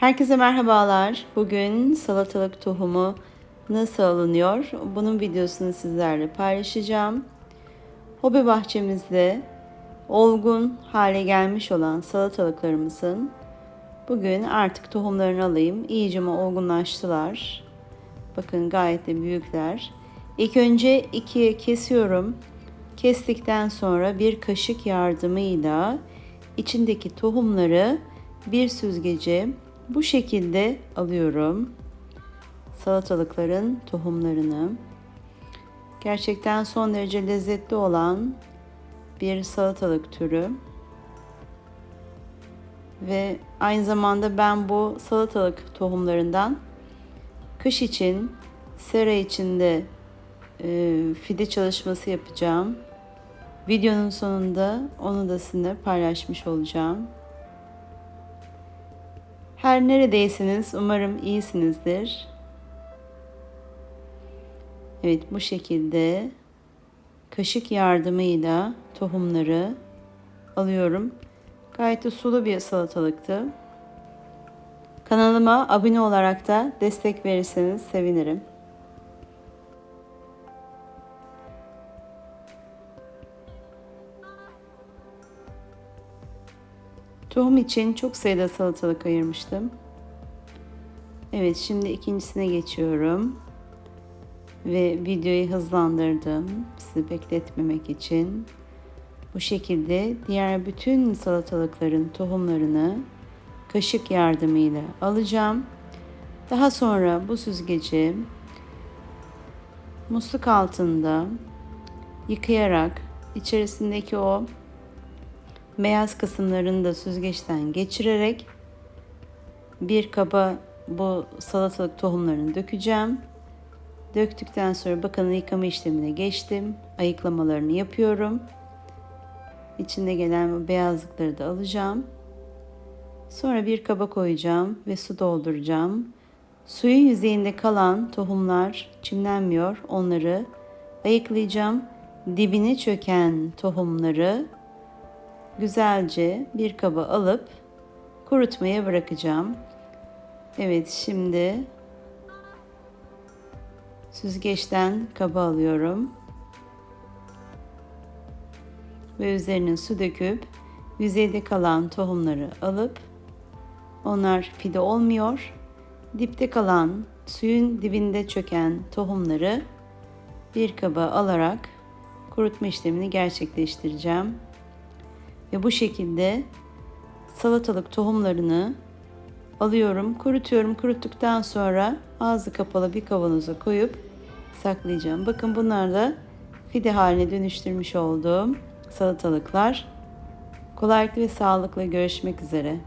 Herkese merhabalar. Bugün salatalık tohumu nasıl alınıyor? Bunun videosunu sizlerle paylaşacağım. Hobi bahçemizde olgun hale gelmiş olan salatalıklarımızın bugün artık tohumlarını alayım. İyice mi olgunlaştılar. Bakın gayet de büyükler. İlk önce ikiye kesiyorum. Kestikten sonra bir kaşık yardımıyla içindeki tohumları bir süzgece bu şekilde alıyorum. Salatalıkların tohumlarını. Gerçekten son derece lezzetli olan bir salatalık türü. Ve aynı zamanda ben bu salatalık tohumlarından kış için, sera içinde e, fide çalışması yapacağım. Videonun sonunda onu da sizinle paylaşmış olacağım. Her neredeyseniz umarım iyisinizdir. Evet bu şekilde kaşık yardımıyla tohumları alıyorum. Gayet de sulu bir salatalıktı. Kanalıma abone olarak da destek verirseniz sevinirim. Tohum için çok sayıda salatalık ayırmıştım. Evet şimdi ikincisine geçiyorum. Ve videoyu hızlandırdım. Sizi bekletmemek için. Bu şekilde diğer bütün salatalıkların tohumlarını kaşık yardımıyla alacağım. Daha sonra bu süzgeci musluk altında yıkayarak içerisindeki o beyaz kısımlarını da süzgeçten geçirerek bir kaba bu salatalık tohumlarını dökeceğim. Döktükten sonra bakın yıkama işlemine geçtim. Ayıklamalarını yapıyorum. İçinde gelen beyazlıkları da alacağım. Sonra bir kaba koyacağım ve su dolduracağım. Suyun yüzeyinde kalan tohumlar çimlenmiyor. Onları ayıklayacağım. Dibine çöken tohumları güzelce bir kaba alıp kurutmaya bırakacağım. Evet şimdi süzgeçten kaba alıyorum. Ve üzerine su döküp yüzeyde kalan tohumları alıp onlar fide olmuyor. Dipte kalan suyun dibinde çöken tohumları bir kaba alarak kurutma işlemini gerçekleştireceğim. Ve bu şekilde salatalık tohumlarını alıyorum, kurutuyorum. Kuruttuktan sonra ağzı kapalı bir kavanoza koyup saklayacağım. Bakın bunlar da fide haline dönüştürmüş olduğum salatalıklar. Kolaylıkla ve sağlıkla görüşmek üzere.